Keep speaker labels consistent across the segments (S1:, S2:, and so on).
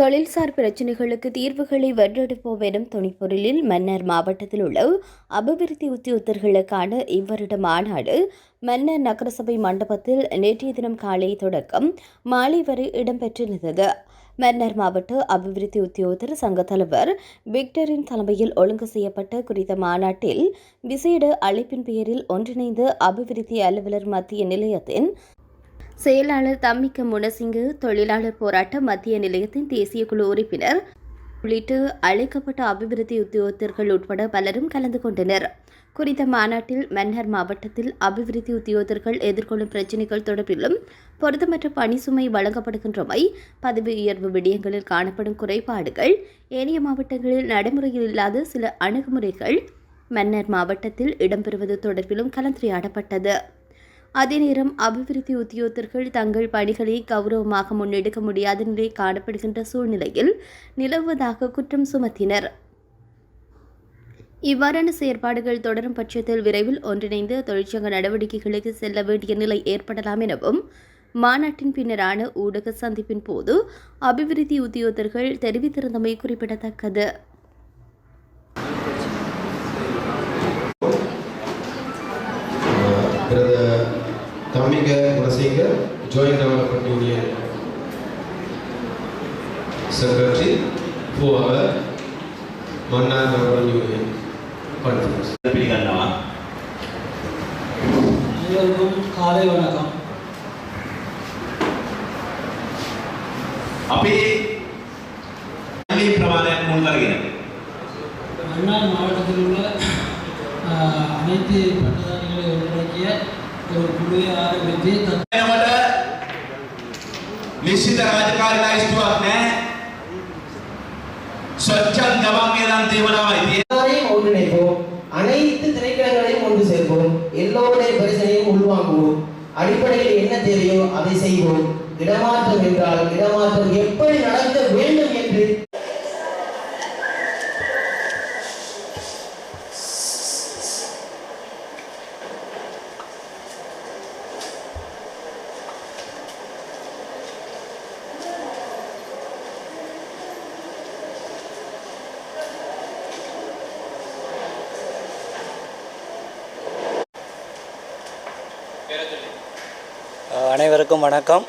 S1: தொழில்சார் பிரச்சினைகளுக்கு தீர்வுகளை வென்றெடுப்போம் எனும் துணிப்பொருளில் மன்னர் மாவட்டத்தில் உள்ள அபிவிருத்தி உத்தியோகத்தர்களுக்கான இவ்வருட மாநாடு மன்னர் நகரசபை மண்டபத்தில் நேற்றைய தினம் காலை தொடக்கம் மாலை வரை இடம்பெற்றிருந்தது. மன்னர் மாவட்ட அபிவிருத்தி உத்தியோகத்தர் சங்க தலைவர் விக்டரின் தலைமையில் ஒழுங்கு செய்யப்பட்ட குறித்த மாநாட்டில் விசேட அழைப்பின் பெயரில் ஒன்றிணைந்த அபிவிருத்தி அலுவலர் மத்திய நிலையத்தின் செயலாளர் தம்மிக்க முனசிங்கு தொழிலாளர் போராட்ட மத்திய நிலையத்தின் தேசிய குழு உறுப்பினர் உள்ளிட்டு அழைக்கப்பட்ட அபிவிருத்தி உத்தியோகத்தர்கள் உட்பட பலரும் கலந்து கொண்டனர். குறித்த மாநாட்டில் மன்னர் மாவட்டத்தில் அபிவிருத்தி உத்தியோகத்தர்கள் எதிர்கொள்ளும் பிரச்சினைகள் தொடர்பிலும் பொருத்தமற்ற பணி சுமை வழங்கப்படுகின்றமை பதவி உயர்வு விடயங்களில் காணப்படும் குறைபாடுகள் ஏனைய மாவட்டங்களில் நடைமுறையில் இல்லாத சில அணுகுமுறைகள் மன்னர் மாவட்டத்தில் இடம்பெறுவது தொடர்பிலும் கலந்துரையாடப்பட்டது. அதே நேரம் அபிவிருத்தி உத்தியோகத்தர்கள் தங்கள் பணிகளை கௌரவமாக முன்னெடுக்க முடியாத நிலை காணப்படுகின்ற சூழ்நிலையில் நிலவுவதாக குற்றம் சுமத்தினர். இவ்வாறான செயற்பாடுகள் தொடரும் பட்சத்தில் விரைவில் ஒன்றிணைந்து தொழிற்சங்க நடவடிக்கைகளுக்கு செல்ல வேண்டிய நிலை ஏற்படலாம் எனவும் மாநாட்டின் பின்னரான ஊடக சந்திப்பின் போது அபிவிருத்தி உத்தியோகத்தர்கள் தெரிவித்திருந்தமை குறிப்பிடத்தக்கது.
S2: Tamika Gulasekar, Joint Development Union Secretary for our Mannar Development Union Conference.
S3: පිළිගන්නවා
S4: அனைவருக்கும் காலை வணக்கம்
S3: අපි මේ ප්‍රමාණයක් මුල් කරගෙන
S4: மன்னார் மாவட்டத்தில் உள்ள ஆஹ், அனைத்து பட்டதாரிகளை உள்ளடக்கிய ஒரு
S3: ಗುರುವಿನ
S5: ಆರಂಭಿಸಿ ತನ್ನವರ அனைத்து திரைக்கடங்களையும் ஒன்று சேர்ப்போம். எல்லோருடைய பரிசனையும் உள்வாங்குவோம். அடிப்படையில் என்ன தேவையோ அதை செய்வோம். இடமாற்றம் என்றால் இடமாற்றம் எப்படி நடக்க
S6: அனைவருக்கும் வணக்கம்.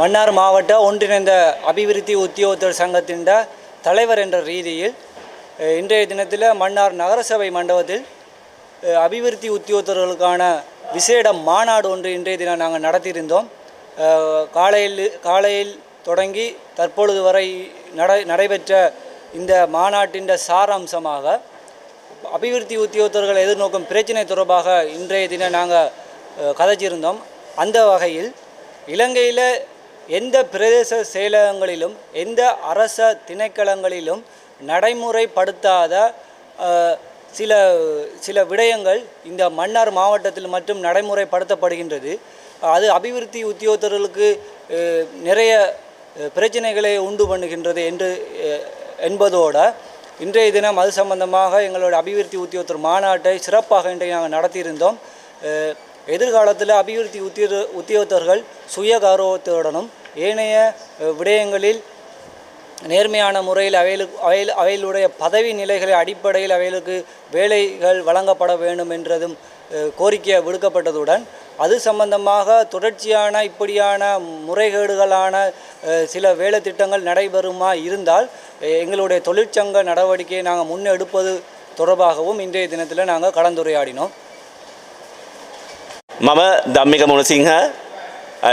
S6: மன்னார் மாவட்ட ஒன்றிணைந்த அபிவிருத்தி உத்தியோகத்தர் சங்கத்தின் தலைவர் என்ற ரீதியில் இன்றைய தினத்தில் மன்னார் நகரசபை மண்டபத்தில் அபிவிருத்தி உத்தியோகத்தர்களுக்கான விசேட மாநாடு ஒன்று இன்றைய தினம் நாங்கள் நடத்தியிருந்தோம். காலையில் காலையில் தொடங்கி தற்பொழுது வரை நட நடைபெற்ற இந்த மாநாட்டின் சாராம்சமாக அபிவிருத்தி உத்தியோகத்தர்கள் எதிர்நோக்கும் பிரச்சினை தொடர்பாக இன்றைய தினம் நாங்கள் கதைச்சிருந்தோம். அந்த வகையில் இலங்கையில் எந்த பிரதேச செயலகங்களிலும் எந்த அரச திணைக்களங்களிலும் நடைமுறைப்படுத்தாத சில சில விடயங்கள் இந்த மன்னார் மாவட்டத்தில் மட்டும் நடைமுறைப்படுத்தப்படுகின்றது. அது அபிவிருத்தி உத்தியோகத்தர்களுக்கு நிறைய பிரச்சனைகளை உண்டு பண்ணுகின்றது என்று என்பதோடு இன்றைய தினம் அது சம்பந்தமாக எங்களோட அபிவிருத்தி உத்தியோகத்தர் மாநாட்டை சிறப்பாக இன்றைக்கு நாங்கள் நடத்தியிருந்தோம். எதிர்காலத்தில் அபிவிருத்தி உத்தியோ உத்தியோகத்தர்கள் சுய கௌரவத்துடனும் ஏனைய விடயங்களில் நேர்மையான முறையில் அவைகளுக்கு அவையில் அவைகளுடைய பதவி நிலைகளை அடிப்படையில் அவைகளுக்கு வேலைகள் வழங்கப்பட வேண்டும் என்றதும் கோரிக்கை விடுக்கப்பட்டதுடன் அது சம்பந்தமாக தொடர்ச்சியான இப்படியான முறைகேடுகளான அஹ், சில வேலை திட்டங்கள் நடைபெறுமா இருந்தால் அஹ், எங்களுடைய தொழிற்சங்க நடவடிக்கையை நாங்கள் முன்னெடுப்பது தொடர்பாகவும் இன்றைய தினத்தில் நாங்கள் கலந்துரையாடினோம்
S7: මම ධම්මික මුණසිංහ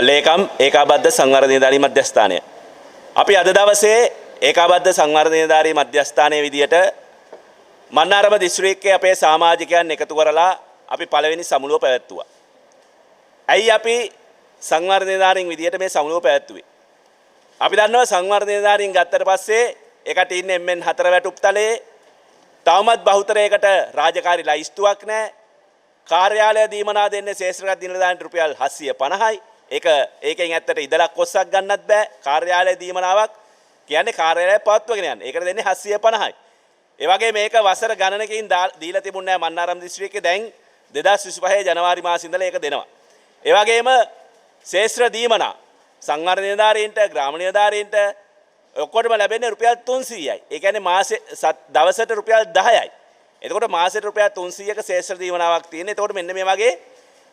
S7: ලේකම් ඒකාබද්ධ සංවර්ධනධාරී මධ්‍යස්ථානය. අපි අද දවසේ ඒකාබද්ධ සංවර්ධනධාරී මධ්‍යස්ථානය විදියට මන්නාරම දිස්ත්‍රීක්කය අපේ සාමාජිකයන් එකතු කරලා අපි පළවෙනි සමුළුව පැවැත්තුවා. ඇයි අපි සංවර්ධනධාරින් විදියට මේ සමුළුව පැවැත්තුවේ. අපි දන්නවා සංවර්ධනධාරින් ගත්තර පස්සේ එකට ඉන්න එමෙන් හතර වැටුප් තලේ තවමත් බහුතරයකට රාජකාරි ලයිස්තුවක් නෑ කාර්යාලය දීමනා දෙන්න ශේෂ්‍රගත් දිනදාන්ට රුපියල් හස්සිය පණහයි එක ඒකෙන් ඇත්තට ඉදලක් කොස්සක් ගන්නත් බෑ කාර්යාලය දීමනාවක් කියන්නේ කාර්යාලය පත්වගෙන යන්න ඒකට දෙන්නේ හස්සිය පණහයි. ඒවගේ මේක වසර ගණනකින් දා- දීලා තිබුණෑ මන්නාරම් දිස්ත්‍රික්කේ දැන් දෙදස් විසිපහේ ජනවාරි මාසින්දල ඒක දෙනවා. ඒවගේම ශේෂ්‍ර දීමනා සංවර්ධනධාරීන්ට ග්‍රාමණයධාරීන්ට ඔක්කොටම ලැබෙන රුපියල් තුන්සීයයි. එකන මාස දවසට රුපියල් දහයයි. එතකොට මාසට රුපියල් තුන්සියක ශේෂ්‍ර දීමනාවක් තියෙන. එතකොට මෙන්න මේ වගේ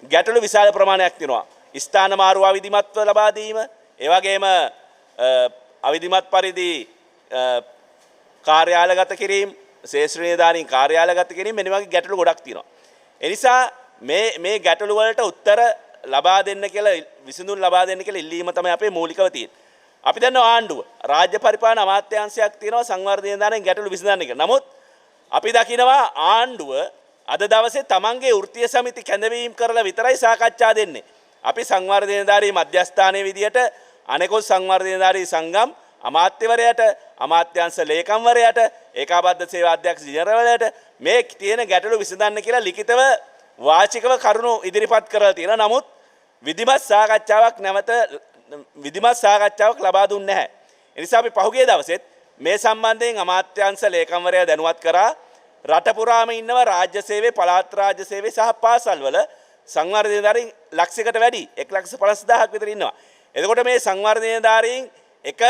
S7: ගැටලු විශාල ප්‍රමාණයක් තිනවා ස්ථාන මාරුවා විධිමත්ව ලබාදීම ඒවගේම අවිධිමත් පරිදි කාර්යාලගත කිරීම ශේෂ්‍රයධානින් කාර්යාලගත කිරීම මෙනිවගේ ගැටලු ගොඩක් තිනවා එනිසා මේ ගැටලුවලට උත්තර ලබා දෙන්න කියලා විසඳුම් ලබා දෙන්න කියලා ඉල්ලීම තමයි අපේ මූලිකව තියෙන්නේ. අපි දන්නවා ආණ්ඩුව රාජ්‍ය පරිපාලන අමාත්‍යාංශයක් තියෙනවා සංවර්ධනය දානෙන් ගැටලු විසඳන්න කියලා. නමුත් අපි දකිනවා ආණ්ඩුව අද දවසේ තමන්ගේ වෘත්තීය සමිති කැඳවීම් කරලා විතරයි සාකච්ඡා දෙන්නේ. අපි සංවර්ධනධාරී මධ්‍යස්ථානයේ විදියට අනෙකුත් සංවර්ධනධාරී සංගම් අමාත්‍යවරයට අමාත්‍යංශ ලේකම්වරයට ඒකාබද්ධ සේවා අධ්‍යක්ෂ ජනරවලට මේ තියෙන ගැටලු විසඳන්න කියලා ලිඛිතව වාචිකව කරුණු ඉදිරිපත් කරලා තියෙනවා. නමුත් විධිමත් සාකච්ඡාවක් නැවත විධිමත් සාකච්ඡාවක් ලබා දුන්නේ නැහැ. ඒ නිසා අපි පහුගිය දවසෙත් මේ සම්බන්ධයෙන් අමාත්‍යංශ ලේකම්වරයා දැනුවත් කරා රට පුරාම ඉන්නව රාජ්‍ය සේවයේ පළාත් රාජ්‍ය සේවයේ සහ පාසල්වල සංවර්ධනධාරීන් ලක්ෂයකට වැඩි 1,50,000ක් විතර ඉන්නවා. එතකොට මේ සංවර්ධනධාරීන් එක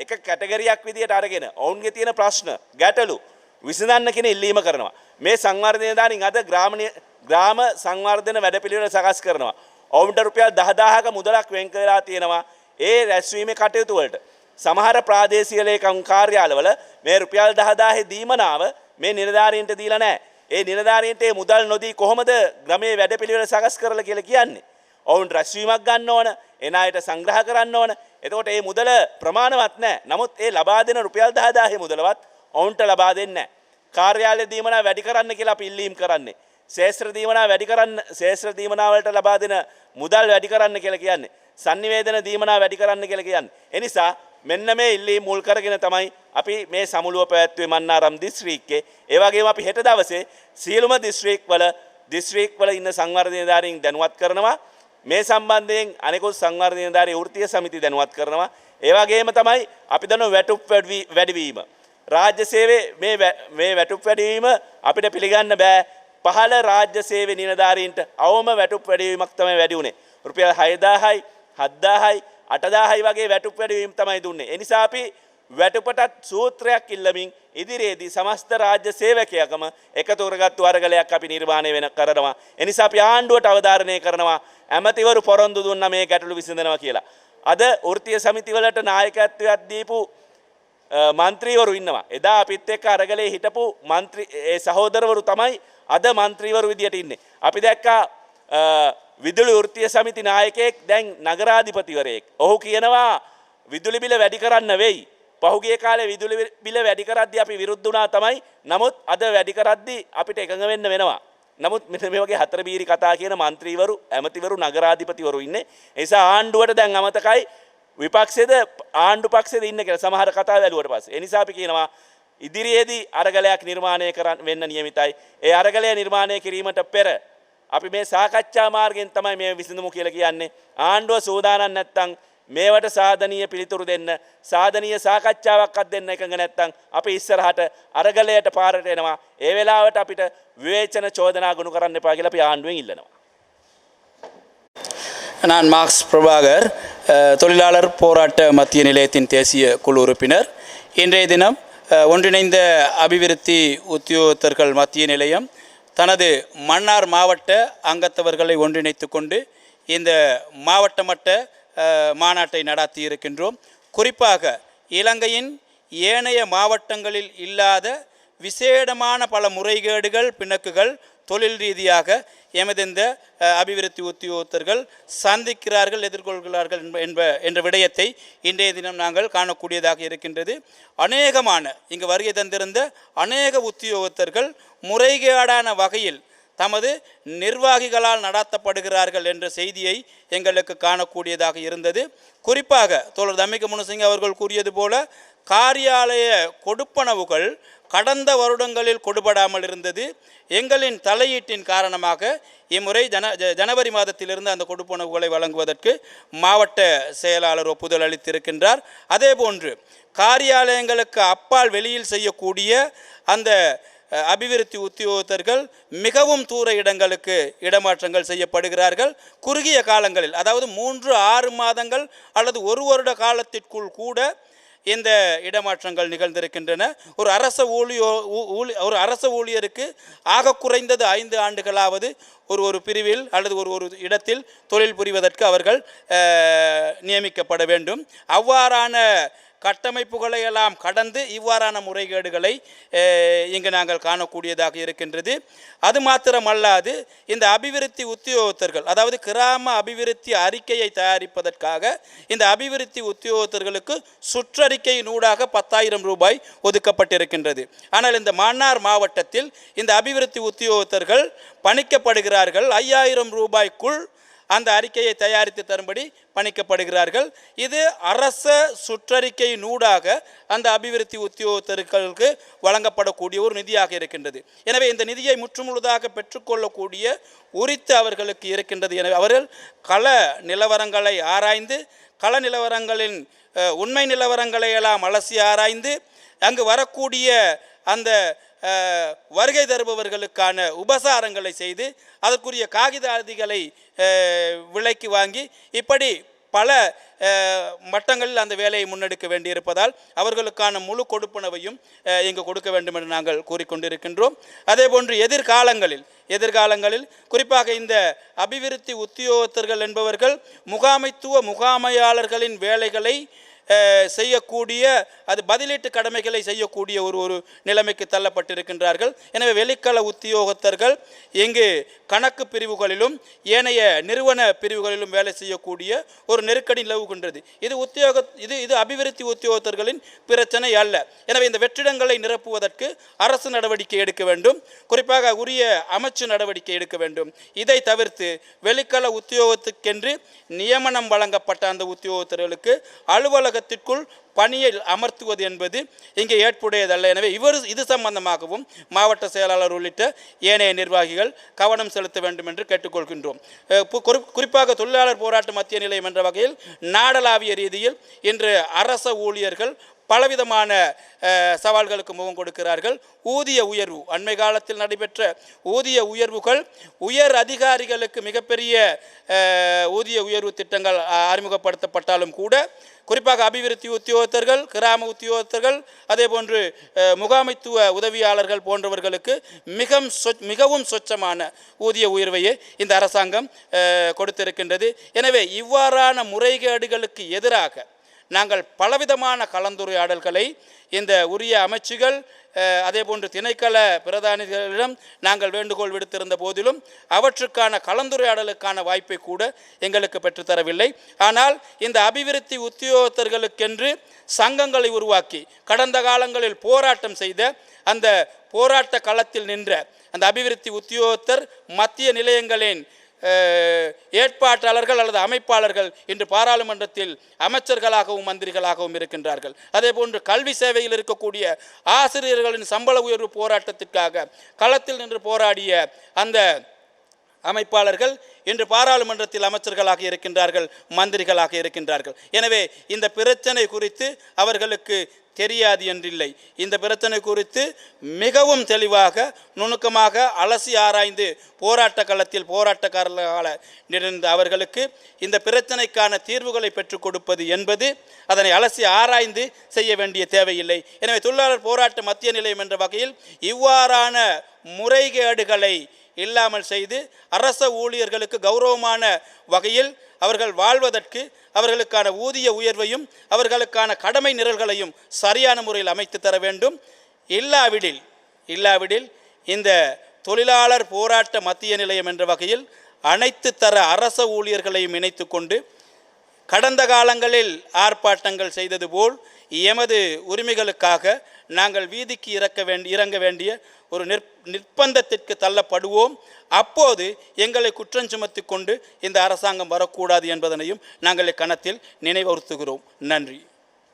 S7: එක කැටගරියක් විදියට අරගෙන ඔවුන්ගේ තියෙන ප්‍රශ්න ගැටලු විසඳන්න කියන ඉල්ලීම කරනවා. මේ සංවර්ධනධාරීන් අද ග්‍රාමීය ග්‍රාම සංවර්ධන වැඩපිළිවෙල සකස් කරනවා. ඔවුන්ට රුපියල් 10000ක මුදලක් වෙන් කරලා තියෙනවා. ඒ රැස්වීමේ කටයුතු වලට. සමහර ප්‍රාදේශීය ලේකම් කාර්යාලවල මේ රුපියල් 10000 දීමනාව මේ නිලධාරීන්ට දීලා නැහැ. ඒ නිලධාරීන්ට ඒ මුදල් නොදී කොහොමද ග්‍රමයේ වැඩපිළිවෙල සකස් කරලා කියලා කියන්නේ? ඔවුන් රැස්වීමක් ගන්න ඕන, එන අයට සංග්‍රහ කරන්න ඕන. එතකොට මේ මුදල ප්‍රමාණවත් නැහැ. නමුත් ඒ ලබා දෙන රුපියල් 10000 මුදලවත් ඔවුන්ට ලබා දෙන්නේ නැහැ. කාර්යාලය දීමනා වැඩි කරන්න කියලා අපි ඉල්ලීම් කරන්නේ. ශේෂ්ත්‍ර දීමනා වැඩි කරන්න ශේෂ්ත්‍ර දීමනා වලට ලබා දෙන මුදල් වැඩි කරන්න කියලා කියන්නේ. sannivedana දීමනා වැඩි කරන්න කියලා කියන්නේ. ඒ නිසා මෙන්න මේ ඉල්ලීම් මුල් කරගෙන තමයි අපි මේ සමුළුව පැවැත්වුවේ මන්නාරම් දිස්ත්‍රික්කේ. ඒ වගේම අපි හෙට දවසේ සියලුම දිස්ත්‍රික්වල දිස්ත්‍රික්වල ඉන්න සංවර්ධනධාරීන් දැනුවත් කරනවා. මේ සම්බන්ධයෙන් අනෙකුත් සංවර්ධනධාරී වෘත්තීය සමිති දැනුවත් කරනවා. ඒ වගේම තමයි අපි දන්නවා වැටුප් වැඩි- වැඩිවීම. රාජ්‍ය සේවයේ මේ වැ- මේ වැටුප් වැඩිවීම අපිට පිළිගන්න බෑ. පහළ රාජ්‍ය සේවය නිලධාරීන්ට අවම වැටුප් වැඩිවීමක් තමයි වැඩි වුණේ. රුපියල් 6000යි 7000යි 8000යි වගේ වැටුප් වැඩිවීම තමයි දුන්නේ. ඒ නිසා අපි වැටුපටත් සූත්‍රයක් ඉල්ලමින් ඉදිරියේදී සමස්ත රාජ්‍ය සේවකයකම එකතු කරගත්තු අරගලයක් අපි නිර්මාණය වෙන කරනවා. ඒ නිසා අපි ආණ්ඩුවට අවධාරණය කරනවා ඇමතිවරු පොරොන්දු දුන්න මේ ගැටලු විසඳනවා කියලා. අද වෘත්තීය සමිතිවලට නායකත්වයක් දීපු අ, මන්ත්‍රීවරු ඉන්නවා. එදා අපිත් එක්ක අරගලේ හිටපු මන්ත්‍රී ඒ සහෝදරවරු තමයි අද මන්ත්‍රීවරු විදියට ඉන්නේ. අපි දැක්කා විදුලි වෘත්තීය සමිති නායකයෙක් දැන් නගරාධිපතිවරයෙක්. ඔහු කියනවා විදුලි බිල වැඩි කරන්න වෙයි. පහුගිය කාලේ විදුලි බිල වැඩි කරද්දී අපි විරුද්ධ වුණා තමයි. නමුත් අද වැඩි කරද්දී අපිට එකඟ වෙන්න වෙනවා. නමුත් මෙතන මේ වගේ හතර බීරි කතා කියන മന്ത്രിවරු, ඇමතිවරු, නගරාධිපතිවරු ඉන්නේ. ඒ නිසා ආණ්ඩුවට දැන් අමතකයි විපක්ෂයේද ආණ්ඩු පක්ෂයේද ඉන්න කියලා සමහර කතා වැළුවට පස්සේ. ඒ නිසා අපි කියනවා ඉදිරියේදී අරගලයක් නිර්මාණය කරන්න වෙන්න නියමිතයි. ඒ අරගලය නිර්මාණය කිරීමට පෙර අපි මේ සාකච්ඡා මාර්ගයෙන් තමයි මේ විසඳමු කියලා කියන්නේ. ආණ්ඩුව සූදානම් නැත්තම් මේවට සාධනීය පිළිතුරු දෙන්න සාධනීය සාකච්ඡාවක්වත් දෙන්න එකඟ නැත්තම් අපි ඉස්සරහට අරගලයට පාරට එනවා. ඒ වෙලාවට අපිට විවේචන චෝදනා ගුණ කරන්න එපා කියලා අපි ආණ්ඩුවෙන් ඉල්ලනවා.
S8: நான் மார்க்ஸ் பிரபாகர் அஹ், தொழிலாளர் போராட்ட மத்திய நிலையத்தின் தேசிய குழு உறுப்பினர் இன்றைய தினம் அஹ், ஒன்றிணைந்த அபிவிருத்தி உத்தியோகத்தர்கள் மத்திய நிலையம் தனது மன்னார் மாவட்ட அங்கத்தவர்களை ஒன்றிணைத்து கொண்டு இந்த மாவட்டமட்ட மாநாட்டை நடாத்தி இருக்கின்றோம். குறிப்பாக இலங்கையின் ஏனைய மாவட்டங்களில் இல்லாத விசேடமான பல முறைகேடுகள் பிணக்குகள் தொழில் ரீதியாக எமது இந்த அபிவிருத்தி உத்தியோகத்தர்கள் சந்திக்கிறார்கள் எதிர்கொள்கிறார்கள் என்ப என்ப என்ற விடயத்தை இன்றைய தினம் நாங்கள் காணக்கூடியதாக இருக்கின்றது. அநேகமான இங்கு வருகை தந்திருந்த அநேக உத்தியோகத்தர்கள் முறைகேடான வகையில் தமது நிர்வாகிகளால் நடத்தப்படுகிறார்கள் என்ற செய்தியை எங்களுக்கு காணக்கூடியதாக இருந்தது. குறிப்பாக தோழர் தம்மிக முனுசிங் அவர்கள் கூறியது போல காரியாலய கொடுப்பனவுகள் கடந்த வருடங்களில் கொடுபடாமல் இருந்தது. எங்களின் தலையீட்டின் காரணமாக இம்முறை ஜன ஜ- ஜனவரி மாதத்திலிருந்து அந்த கொடுப்பனவுகளை வழங்குவதற்கு மாவட்ட செயலாளர் ஒப்புதல் அளித்திருக்கின்றார். அதேபோன்று காரியாலயங்களுக்கு அப்பால் வெளியில் செய்யக்கூடிய அந்த அபிவிருத்தி உத்தியோகத்தர்கள் மிகவும் தூர இடங்களுக்கு இடமாற்றங்கள் செய்யப்படுகிறார்கள். குறுகிய காலங்களில் அதாவது மூன்று ஆறு மாதங்கள் அல்லது ஒரு வருட காலத்திற்குள் கூட இந்த இடமாற்றங்கள் நிகழ்ந்திருக்கின்றன. ஒரு அரச ஊழியோ ஊ- ஊழி ஒரு அரச ஊழியருக்கு ஆக குறைந்தது ஐந்து ஆண்டுகளாவது ஒரு ஒரு பிரிவில் அல்லது ஒரு ஒரு இடத்தில் தொழில் புரிவதற்கு அவர்கள் நியமிக்கப்பட வேண்டும். அவ்வாறான கட்டமைப்புகளை எல்லாம் கடந்து இவ்வாறான முறைகேடுகளை இங்கு நாங்கள் காணக்கூடியதாக இருக்கின்றது. அது மாத்திரமல்லாது இந்த அபிவிருத்தி உத்தியோகத்தர்கள் அதாவது கிராம அபிவிருத்தி அறிக்கையை தயாரிப்பதற்காக இந்த அபிவிருத்தி உத்தியோகத்தர்களுக்கு சுற்றறிக்கையினூடாக பத்தாயிரம் ரூபாய் ஒதுக்கப்பட்டிருக்கின்றது. ஆனால் இந்த மன்னார் மாவட்டத்தில் இந்த அபிவிருத்தி உத்தியோகத்தர்கள் பணிக்கப்படுகிறார்கள். ஐயாயிரம் ரூபாய்க்குள் அந்த அறிக்கையை தயாரித்து தரும்படி பணிக்கப்படுகிறார்கள். இது அரச சுற்றறிக்கையினூடாக அந்த அபிவிருத்தி உத்தியோகத்தர்களுக்கு வழங்கப்படக்கூடிய ஒரு நிதியாக இருக்கின்றது. எனவே இந்த நிதியை முற்றுமுழுதாக பெற்றுக்கொள்ளக்கூடிய உரித்து அவர்களுக்கு இருக்கின்றது. எனவே அவர்கள் கள நிலவரங்களை ஆராய்ந்து கள நிலவரங்களின் உண்மை நிலவரங்களை எல்லாம் அலசி ஆராய்ந்து அங்கு வரக்கூடிய அந்த வருகை தருபவர்களுக்கான உபசாரங்களை செய்து அதற்குரிய காகிதாதிகளை விலைக்கு வாங்கி இப்படி பல மட்டங்களில் அந்த வேலையை முன்னெடுக்க வேண்டியிருப்பதால் அவர்களுக்கான முழு கொடுப்பனவையும் இங்கு கொடுக்க வேண்டும் என்று நாங்கள் கூறிக்கொண்டிருக்கின்றோம். அதேபோன்று எதிர்காலங்களில் எதிர்காலங்களில் குறிப்பாக இந்த அபிவிருத்தி உத்தியோகத்தர்கள் என்பவர்கள் முகாமைத்துவ முகாமையாளர்களின் வேலைகளை செய்யக்கூடிய அது பதிலீட்டு கடமைகளை செய்யக்கூடிய ஒரு ஒரு நிலைமைக்கு தள்ளப்பட்டிருக்கின்றார்கள். எனவே வெளிக்கள உத்தியோகத்தர்கள் இங்கு கணக்கு பிரிவுகளிலும் ஏனைய நிறுவன பிரிவுகளிலும் வேலை செய்யக்கூடிய ஒரு நெருக்கடி நிலவுகின்றது. இது உத்தியோக இது இது அபிவிருத்தி உத்தியோகத்தர்களின் பிரச்சனை அல்ல. எனவே இந்த வெற்றிடங்களை நிரப்புவதற்கு அரசு நடவடிக்கை எடுக்க வேண்டும். குறிப்பாக உரிய அமைச்சு நடவடிக்கை எடுக்க வேண்டும். இதை தவிர்த்து வெளிக்கள உத்தியோகத்துக்கென்று நியமனம் வழங்கப்பட்ட அந்த உத்தியோகத்தர்களுக்கு அலுவலக அலுவலகத்திற்குள் பணியில் அமர்த்துவது என்பது இங்கே ஏற்புடையதல்ல. எனவே இவர் இது சம்பந்தமாகவும் மாவட்ட செயலாளர் உள்ளிட்ட ஏனைய நிர்வாகிகள் கவனம் செலுத்த வேண்டும் என்று கேட்டுக்கொள்கின்றோம். குறிப்பாக தொழிலாளர் போராட்ட மத்திய நிலையம் என்ற வகையில் நாடளாவிய ரீதியில் இன்று அரச ஊழியர்கள் பலவிதமான சவால்களுக்கு முகம் கொடுக்கிறார்கள். ஊதிய உயர்வு. அண்மை காலத்தில் நடைபெற்ற ஊதிய உயர்வுகள் உயர் அதிகாரிகளுக்கு மிகப்பெரிய ஊதிய உயர்வு திட்டங்கள் அறிமுகப்படுத்தப்பட்டாலும் கூட குறிப்பாக அபிவிருத்தி உத்தியோகத்தர்கள் கிராம உத்தியோகத்தர்கள் அதே போன்று முகாமைத்துவ உதவியாளர்கள் போன்றவர்களுக்கு மிக மிகவும் சொச்சமான ஊதிய உயர்வையே இந்த அரசாங்கம் கொடுத்திருக்கின்றது. எனவே இவ்வாறான முறைகேடுகளுக்கு எதிராக நாங்கள் பலவிதமான கலந்துரையாடல்களை இந்த உரிய அமைச்சுகள் அதே போன்று திணைக்கள பிரதானிகளிடம் நாங்கள் வேண்டுகோள் விடுத்திருந்த போதிலும் அவற்றுக்கான கலந்துரையாடலுக்கான வாய்ப்பை கூட எங்களுக்கு பெற்றுத்தரவில்லை. ஆனால் இந்த அபிவிருத்தி உத்தியோகத்தர்களுக்கென்று சங்கங்களை உருவாக்கி கடந்த காலங்களில் போராட்டம் செய்த அந்த போராட்ட களத்தில் நின்ற அந்த அபிவிருத்தி உத்தியோகத்தர் மத்திய நிலையங்களின் ஏற்பாட்டாளர்கள் அல்லது அமைப்பாளர்கள் இன்று பாராளுமன்றத்தில் அமைச்சர்களாகவும் மந்திரிகளாகவும் இருக்கின்றார்கள். அதே போன்று கல்வி சேவையில் இருக்கக்கூடிய ஆசிரியர்களின் சம்பள உயர்வு போராட்டத்திற்காக களத்தில் நின்று போராடிய அந்த அமைப்பாளர்கள் இன்று பாராளுமன்றத்தில் அமைச்சர்களாக இருக்கின்றார்கள் மந்திரிகளாக இருக்கின்றார்கள். எனவே இந்த பிரச்சனை குறித்து அவர்களுக்கு தெரியாது என்றில்லை. இந்த பிரச்சனை குறித்து மிகவும் தெளிவாக நுணுக்கமாக அலசி ஆராய்ந்து போராட்ட களத்தில் போராட்டக்காரர்களாக நிறைந்த அவர்களுக்கு இந்த பிரச்சனைக்கான தீர்வுகளை பெற்றுக் கொடுப்பது என்பது அதனை அலசி ஆராய்ந்து செய்ய வேண்டிய தேவையில்லை. எனவே தொழிலாளர் போராட்ட மத்திய நிலையம் என்ற வகையில் இவ்வாறான முறைகேடுகளை இல்லாமல் செய்து அரச ஊழியர்களுக்கு கௌரவமான வகையில் அவர்கள் வாழ்வதற்கு அவர்களுக்கான ஊதிய உயர்வையும் அவர்களுக்கான கடமை நிரல்களையும் சரியான முறையில் அமைத்து தர வேண்டும். இல்லாவிடில் இல்லாவிடில் இந்த தொழிலாளர் போராட்ட மத்திய நிலையம் என்ற வகையில் அனைத்து தர அரச ஊழியர்களையும் இணைத்து கொண்டு கடந்த காலங்களில் ஆர்ப்பாட்டங்கள் செய்தது போல் எமது உரிமைகளுக்காக நாங்கள் வீதிக்கு இறக்க வேண்டி இறங்க வேண்டிய ஒரு நிற் நிர்பந்தத்திற்கு தள்ளப்படுவோம். அப்போது எங்களை குற்றம் சுமத்தி கொண்டு இந்த அரசாங்கம் வரக்கூடாது என்பதனையும் நாங்கள் இக்கணத்தில் நினைவுறுத்துகிறோம். நன்றி.